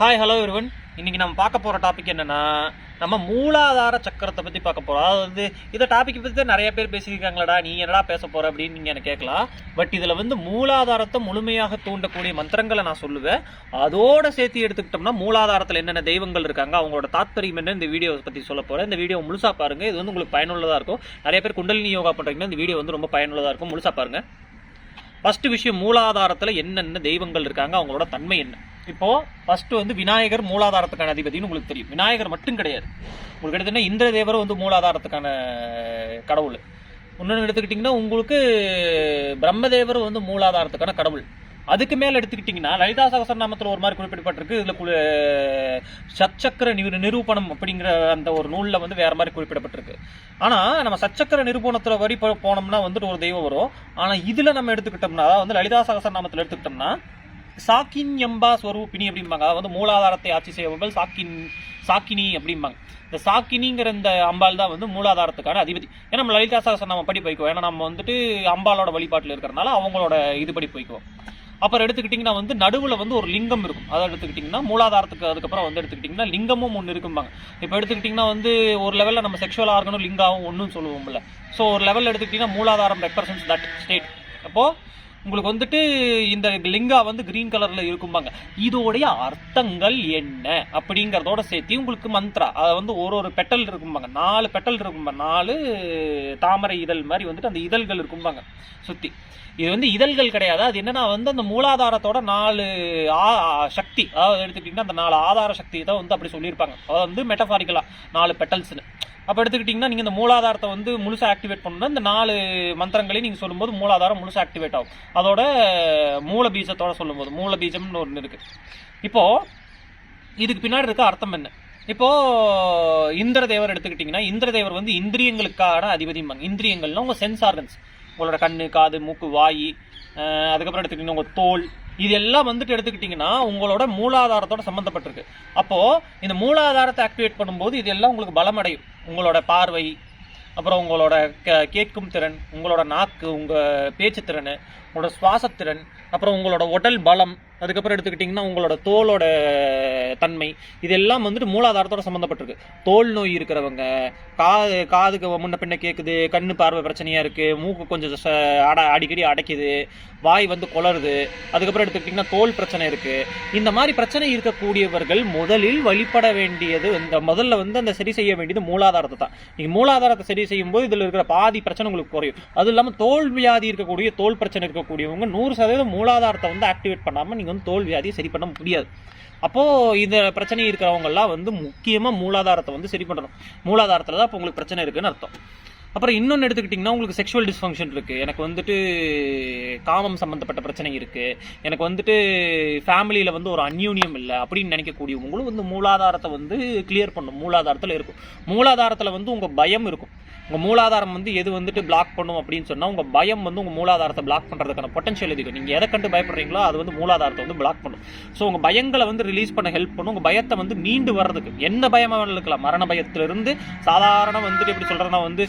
Hi hello இருவன் இன்னைக்கு நம்ம பார்க்க போகிற டாபிக் என்னென்னா நம்ம மூலாதார சக்கரத்தை பற்றி பார்க்க போகிறோம் அதாவது வந்து இதை டாப்பிக்கை பற்றி தான் நிறைய பேர் பேசியிருக்காங்களடா நீ என்னடா பேச போகிற அப்படின்னு நீங்கள் எனக்கு கேட்கலாம். பட் இதில் வந்து மூலாதாரத்தை முழுமையாக தூண்டக்கூடிய மந்திரங்களை நான் சொல்லுவேன். அதோட சேர்த்து எடுத்துக்கிட்டோம்னா மூலாதாரத்தில் என்னென்ன தெய்வங்கள் இருக்காங்க அவங்களோட தாத்பரியம் என்ன இந்த வீடியோ பற்றி சொல்ல போகிறேன் இந்த வீடியோ முழுசாக பாருங்கள் இது வந்து உங்களுக்கு பயனுள்ளதாக இருக்கும். நிறைய பேர் குண்டலினி யோகா பண்ணுறீங்கன்னா இந்த வீடியோ வந்து ரொம்ப பயனுள்ளதாக இருக்கும். முழுசாக பாருங்கள் ஃபஸ்ட்டு விஷயம் மூலாதாரத்தில் என்னென்ன தெய்வங்கள் இருக்காங்க அவங்களோட தன்மை என்ன? இப்போ ஃபர்ஸ்ட் வந்து விநாயகர் மூலாதாரத்துக்கான அதிபதினு உங்களுக்கு தெரியும். விநாயகர் மட்டும் கிடையாது. உங்களுக்கு எடுத்துன்னா இந்திர தேவர் வந்து மூலாதாரத்துக்கான கடவுள். இன்னொன்று எடுத்துக்கிட்டிங்கன்னா உங்களுக்கு பிரம்மதேவர் வந்து மூலாதாரத்துக்கான கடவுள். அதுக்கு மேலே எடுத்துக்கிட்டிங்கன்னா லலிதா சகசரநாமத்தில் ஒரு மாதிரி குறிப்பிடப்பட்டிருக்கு. இதில் குழு சச்சக்கர நிரு நிரூபணம் அப்படிங்கிற அந்த ஒரு நூலில் வந்து வேறு மாதிரி குறிப்பிடப்பட்டிருக்கு. ஆனால் நம்ம சச்சக்கர நிரூபணத்தில் வரி போனோம்னா வந்துட்டு ஒரு தெய்வம் வரும். ஆனால் இதில் நம்ம எடுத்துக்கிட்டோம்னா அதாவது வந்து லலிதா சகசரநாமத்தில் எடுத்துக்கிட்டோம்னா சாக்கின் எம்பா ஸ்வரூபிணி அப்படிம்பாங்க. அதாவது வந்து மூலாதாரத்தை ஆட்சி செய்பவர்கள் சாக்கின் சாக்கினி அப்படிம்பாங்க. இந்த சாக்கினிங்கிற இந்த அம்பாள் தான் வந்து மூலாதாரத்துக்கான அதிபதி. ஏன்னா நம்ம லலிதா சகசரம் நம்ம படி போய்க்குவோம். ஏன்னா நம்ம வந்துட்டு அம்பாலோட வழிபாட்டில் இருக்கிறனால அவங்களோட இதுபடி போய்க்குவோம். அப்புறம் எடுத்துக்கிட்டிங்கன்னா வந்து நடுவில் வந்து ஒரு லிங்கம் இருக்கும். அதை எடுத்துக்கிட்டிங்கன்னா மூலாதாரத்துக்கு அதுக்கப்புறம் வந்து எடுத்துக்கிட்டிங்கன்னா லிங்கமும் ஒன்று இருக்கும்பாங்க. இப்போ எடுத்துக்கிட்டிங்கன்னா வந்து ஒரு லெவலில் நம்ம செக்ஷுவல் ஆர்கனும் லிங்காவும் ஒன்றும் சொல்லுவோம்ல. ஸோ ஒரு லெவலில் எடுத்துக்கிட்டிங்கன்னா மூலாதாரம் ரெப்ரசன்ஸ் தட் ஸ்டேட் அப்போது உங்களுக்கு வந்துட்டு இந்த லிங்கா வந்து கிரீன் கலர்ல இருக்கும்பாங்க. இதோடைய அர்த்தங்கள் என்ன? அப்படிங்கிறதோட சேர்த்து உங்களுக்கு மந்த்ரா அதை வந்து ஒரு ஒரு பெட்டல் இருக்கும்பாங்க. நாலு பெட்டல் இருக்கும்பாங்க. நாலு தாமரை இதழ் மாதிரி வந்துட்டு அந்த இதழ்கள் இருக்கும்பாங்க. சுத்தி. இது வந்து இதழ்கள் கிடையாது. அது என்னன்னா வந்து அந்த மூலாதாரத்தோட நாலு ஆ- சக்தி. அதாவது எடுத்துக்கிட்டிங்கன்னா அந்த நாலு ஆதார சக்தி தான் வந்து அப்படி சொல்லியிருப்பாங்க. அதாவது வந்து மெட்டஃபாரிக்கலா நாலு பெட்டல்ஸ்னு அப்போ எடுத்துக்கிட்டிங்கன்னா நீங்கள் இந்த மூலாதாரத்தை வந்து முழுசாக ஆக்டிவேட் பண்ணணும்னா இந்த நாலு மந்திரங்களையும் நீங்கள் சொல்லும்போது மூலாதாரம் முழுசாக ஆக்டிவேட் ஆகும். அதோட மூல பீஜத்தோட சொல்லும்போது மூல பீஜம்னு ஒன்று இருக்குது இப்போது இதுக்கு பின்னாடி இருக்க அர்த்தம் என்ன? இப்போ இந்திரதேவர் எடுத்துக்கிட்டிங்கன்னா இந்திர தேவர் வந்து இந்திரியங்களுக்கான அதிபதிம்பாங்க இந்திரியங்கள்னா உங்கள் சென்ஸ் ஆர்கன்ஸ் உங்களோட கண்ணு காது மூக்கு வாய் அதுக்கப்புறம் எடுத்துக்கிட்டிங்கன்னா உங்கள் தோல் இது எல்லாம் வந்துட்டு எடுத்துக்கிட்டிங்கன்னா உங்களோட மூலாதாரத்தோட சம்மந்தப்பட்டிருக்கு அப்போது இந்த மூலாதாரத்தை ஆக்டிவேட் பண்ணும்போது இதெல்லாம் உங்களுக்கு பலமடையும். உங்களோட பார்வை அப்புறம் உங்களோட கேட்கும் திறன் உங்களோட நாக்கு உங்கள் பேச்சு திறன் உங்களோட சுவாசத்திறன் அப்புறம் உங்களோட உடல் பலம் அதுக்கப்புறம் எடுத்துக்கிட்டிங்கன்னா உங்களோட தோலோட தன்மை இதெல்லாம் வந்துட்டு மூலாதாரத்தோட சம்மந்தப்பட்டிருக்கு தோல் நோய் இருக்கிறவங்க காது காதுக்கு முன்ன பின்ன கேட்குது கண்ணு பார்வை பிரச்சனையாக இருக்குது மூக்கு கொஞ்சம் ச- அட அடிக்கடி அடைக்குது வாய் வந்து குளருது அதுக்கப்புறம் எடுத்துக்கிட்டிங்கன்னா தோல் பிரச்சனை இருக்குது இந்த மாதிரி பிரச்சனை இருக்கக்கூடியவர்கள் முதலில் வழிபட வேண்டியது இந்த முதல்ல வந்து அந்த சரி செய்ய வேண்டியது மூலாதாரத்தை தான். நீங்கள் மூலாதாரத்தை சரி செய்யும்போது இதில் இருக்கிற பாதி பிரச்சனை உங்களுக்கு குறையும். அது இல்லாமல் தோல் வியாதி இருக்கக்கூடிய தோல் பிரச்சனை இருக்கக்கூடியவங்க நூறு சதவீதம் மூலாதாரத்தை வந்து ஆக்டிவேட் பண்ணாமல் நீங்கள் வந்து தோல் வியாதியை சரி பண்ண முடியாது. அப்போது இந்த பிரச்சனை இருக்கிறவங்கெல்லாம் வந்து முக்கியமாக மூலாதாரத்தை வந்து சரி பண்ணணும். மூலாதாரத்தில் தான் இப்போ உங்களுக்கு பிரச்சனை இருக்குதுன்னு அர்த்தம். அப்புறம் இன்னொன்று எடுத்துக்கிட்டிங்கன்னா உங்களுக்கு செக்ஷுவல் டிஸ்ஃபங்க்ஷன் இருக்குது எனக்கு வந்துட்டு காமம் சம்மந்தப்பட்ட பிரச்சனை இருக்குது எனக்கு வந்துட்டு ஃபேமிலியில் வந்து ஒரு அந்யூன்யம் இல்லை அப்படின்னு நினைக்கக்கூடியவங்களும் வந்து மூலாதாரத்தை வந்து கிளியர் பண்ணும் மூலாதாரத்தில் இருக்கும். மூலாதாரத்தில் வந்து உங்கள் பயம் இருக்கும். உங்கள் மூலாதாரம் வந்து எது வந்துட்டு பிளாக் பண்ணும் அப்படின்னு சொன்னால் உங்கள் பயம் வந்து உங்கள் மூலாதாரத்தை பிளாக் பண்ணுறதுக்கான பொட்டன்ஷியல் இருக்கு? நீங்கள் எதை கண்டு பயப்படுறீங்களோ அது வந்து மூலாதாரத்தை வந்து பிளாக் பண்ணும். ஸோ உங்கள் பயங்களை வந்து ரிலீஸ் பண்ண ஹெல்ப் பண்ணும். உங்கள் பயத்தை வந்து மீண்டு வர்றதுக்கு. என்ன பயமாக இருக்கலாம். மரண பயத்திலிருந்து சாதாரண வந்துட்டு எப்படி சொல்கிறேன்னா வந்து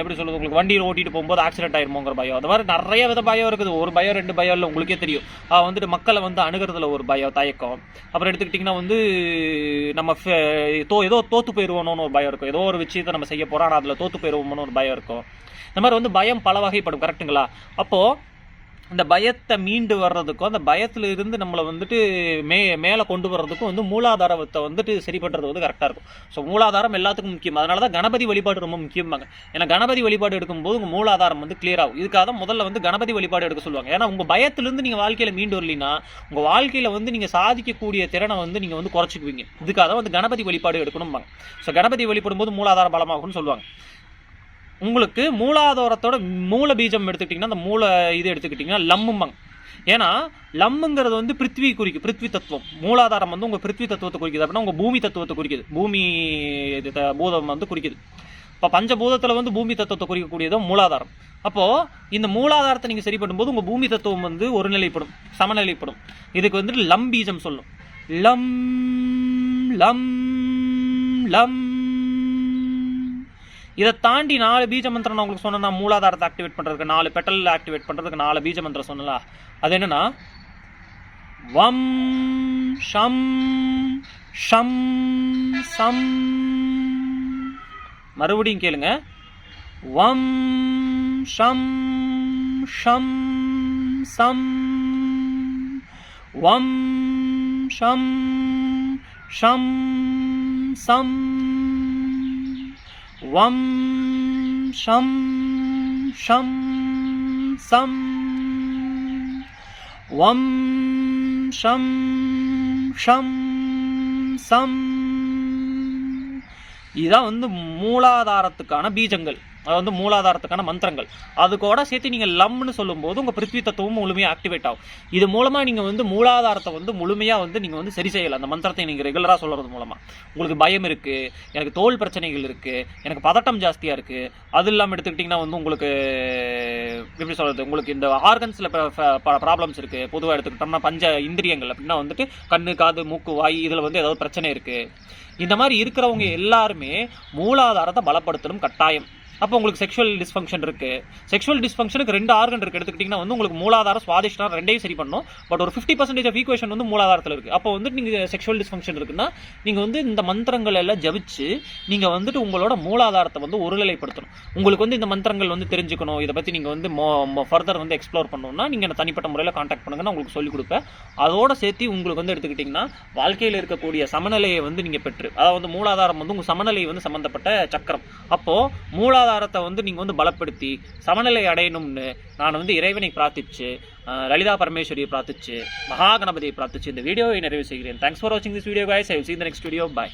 எப்படி சொல்கிறது உங்களுக்கு வண்டியில் ஓட்டிட்டு போகும்போது ஆக்சிடென்ட் ஆயிருமோங்கிற பயம். அது மாதிரி நிறைய வித பயம் இருக்குது. ஒரு பயம் ரெண்டு பயம் இல்லை உங்களுக்கே தெரியும். வந்துட்டு மக்களை வந்து அணுகிறதுல ஒரு பயம் தயக்கம். அப்புறம் எடுத்துக்கிட்டிங்கன்னா வந்து நம்ம தோ ஏதோ தோற்று போயிடுவோன்னு ஒரு பயம் இருக்கும். ஏதோ ஒரு விஷயத்தை நம்ம செய்ய போகிறோம் ஆனால் அதில் தோற்று போயிடுவோம்னு ஒரு பயம் இருக்கும். இந்த மாதிரி வந்து பயம் பல வகைப்படும் கரெக்ட்டுங்களா? அப்போது இந்த பயத்தை மீண்டு வர்றதுக்கும் அந்த பயத்தில் இருந்து நம்மளை வந்துட்டு மே மேலே கொண்டு வர்றதுக்கும் வந்து மூலாதாரத்தை வந்துட்டு சரி பண்ணுறது வந்து கரெக்டாக இருக்கும். ஸோ மூலாதாரம் எல்லாத்துக்கும் முக்கியம். அதனால தான் கணபதி வழிபாடு ரொம்ப முக்கியமாங்க ஏன்னா கணபதி வழிபாடு எடுக்கும்போது உங்கள் மூலாதாரம் வந்து கிளியர் ஆகும். இதுக்காக தான் முதல்ல வந்து கணபதி வழிபாடு எடுக்க சொல்லுவாங்க. ஏன்னா உங்கள் பயத்திலிருந்து நீங்கள் வாழ்க்கையில் மீண்டு வரலீங்கன்னா உங்கள் வாழ்க்கையில் வந்து நீங்கள் சாதிக்கக்கூடிய திறனை வந்து நீங்கள் வந்து குறைச்சிக்குவீங்க. இதுக்காக தான் வந்து கணபதி வழிபாடு எடுக்கணும்பாங்க. ஸோ கணபதி வழிபடும் போது மூலாதாரம் பலமாகும்னு சொல்லுவாங்க. உங்களுக்கு மூலாதாரத்தோட மூல பீஜம் எடுத்துக்கிட்டிங்கன்னா அந்த மூல இது எடுத்துக்கிட்டிங்கன்னா லம்மும்பாங்க ஏன்னா லம்முங்கிறது வந்து பிருத்வி குறிக்கும் பிருத்வி தத்துவம். மூலாதாரம் வந்து உங்கள் பிருத்வி தத்துவத்தை குறிக்குது. அப்படின்னா உங்கள் பூமி தத்துவத்தை குறிக்குது. பூமி இது த- பூதம் வந்து குறிக்குது. இப்போ பஞ்சபூதத்தில் வந்து பூமி தத்துவத்தை குறிக்கக்கூடியது மூலாதாரம். அப்போது இந்த மூலாதாரத்தை நீங்கள் சரி பண்ணும்போது உங்கள் பூமி தத்துவம் வந்து ஒருநிலைப்படும் சமநிலைப்படும். இதுக்கு வந்துட்டு லம் பீஜம் சொல்லும். லம் லம் லம் இதை தாண்டி நாலு பீஜ மந்திரம் நான் உங்களுக்கு சொன்னேன்னா மூலாதாரத்தை ஆக்டிவேட் பண்ணுறதுக்கு நாலு பெட்டல் ஆக்டிவேட் பண்ணுறதுக்கு நாலு பீஜ மந்திரம் சொன்னல அது என்னன்னா வம் ஷம் ஷம் சம். மறுபடியும் கேளுங்க. வம் ஷம் ஷம் சம். வம் ஷம் ஷம் சம். வம் ஷம் ஷம் சம். வம் ஷம் ஷம் சம். இதுதான் வந்து மூலாதாரத்துக்கான பீஜங்கள். அது வந்து மூலாதாரத்துக்கான மந்திரங்கள். அது கூட சேர்த்து நீங்கள் லம்னு சொல்லும்போது உங்கள் பிருத்வி தத்துவம் முழுமையாக ஆக்டிவேட் ஆகும். இது மூலமாக நீங்கள் வந்து மூலாதாரத்தை வந்து முழுமையாக வந்து நீங்கள் வந்து சரி செய்யலாம் அந்த மந்திரத்தை நீங்கள் ரெகுலராக சொல்கிறது மூலமாக உங்களுக்கு பயம் இருக்குது எனக்கு தோல் பிரச்சனைகள் இருக்குது எனக்கு பதட்டம் ஜாஸ்தியாக இருக்குது அது இல்லாமல் எடுத்துக்கிட்டிங்கன்னா வந்து உங்களுக்கு எப்படி சொல்கிறது உங்களுக்கு இந்த ஆர்கன்ஸில் ப்ராப்ளம்ஸ் இருக்குது பொதுவாக எடுத்துக்கிட்டோம்னா பஞ்ச இந்திரியங்கள் அப்படின்னா வந்துட்டு கண்ணு காது மூக்கு வாய் இதில் வந்து ஏதாவது பிரச்சனை இருக்குது இந்த மாதிரி இருக்கிறவங்க எல்லாருமே மூலாதாரத்தை பலப்படுத்தணும் கட்டாயம். அப்போ உங்களுக்கு செக்ஷுவல் டிஸ்ஃபங்க்ஷன் இருக்கு. செக்ஷுவல் டிஸ்ஃபங்க்ஷனுக்கு ரெண்டு ஆர்கன் இருக்கு. எடுத்துக்கிட்டிங்கன்னா வந்து உங்களுக்கு மூலாதாரம் சுவாதிஷ்டம் ரெண்டையும் சரி பண்ணும். பட் ஒரு ஃபிஃப்டி பர்சன்டேஜ் ஆஃப் ஈக்குவேஷன் வந்து மூலாதாரத்தில் இருக்கு. அப்போ வந்து நீங்கள் செக்ஷுவல் டிஸ்ஃபங்க்ஷன் இருக்குன்னா நீங்கள் வந்து இந்த மந்திரங்கள் எல்லாம் ஜபிச்சு நீங்கள் வந்துட்டு உங்களோட மூலாதாரத்தை வந்து ஒருநிலைப்படுத்தணும். உங்களுக்கு வந்து இந்த மந்திரங்கள் வந்து தெரிஞ்சுக்கணும். இதை பற்றி நீங்கள் வந்து ஃபர்தர் வந்து எக்ஸ்ப்ளோர் பண்ணணும்னா நீங்கள் என்ன தனிப்பட்ட முறையில் காண்டாக்ட் பண்ணுங்க நான் உங்களுக்கு சொல்லிக் கொடுப்பேன். அதோட சேர்த்து உங்களுக்கு வந்து எடுத்துக்கிட்டிங்கன்னா வாழ்க்கையில் இருக்கக்கூடிய சமநிலையை வந்து நீங்கள் பெற்று அதாவது வந்து மூலாதாரம் வந்து உங்கள் சமநிலை வந்து சம்மந்தப்பட்ட சக்கரம். அப்போது பொருளாதாரத்தை வந்து நீங்கள் வந்து பலப்படுத்தி சமநிலை அடையணும்னு நான் வந்து இறைவனை பிரார்த்திச்சு லலிதா பரமேஸ்வரியை பிரார்த்திச்சு மகா கணபதியை பிரார்த்திச்சு இந்த வீடியோவை நிறைவு செய்கிறேன். தேங்க்ஸ் ஃபார் வாட்சிங் this video guys. I will இந்த நெக்ஸ்ட் வீடியோ பாய்